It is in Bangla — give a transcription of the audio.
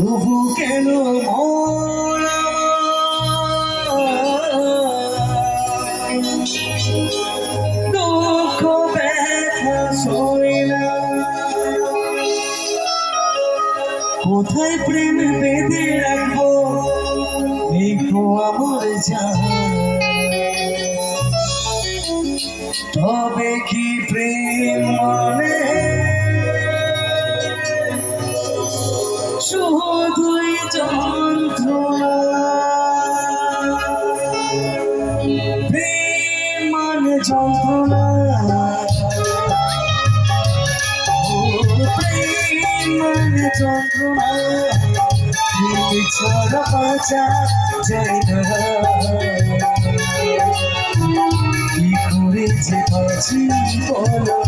তবু কেন দুঃখ, ব্যথা সই না কোথায় প্রেম বেঁধে রাখব? দেখো আমার তবে কি প্রেম মানে? প্রেম মানে যন্ত্রণা। ও প্রেম মানে যন্ত্রণা ছাড়া বাঁচা যায় না? কি করে যে বাঁচি বলো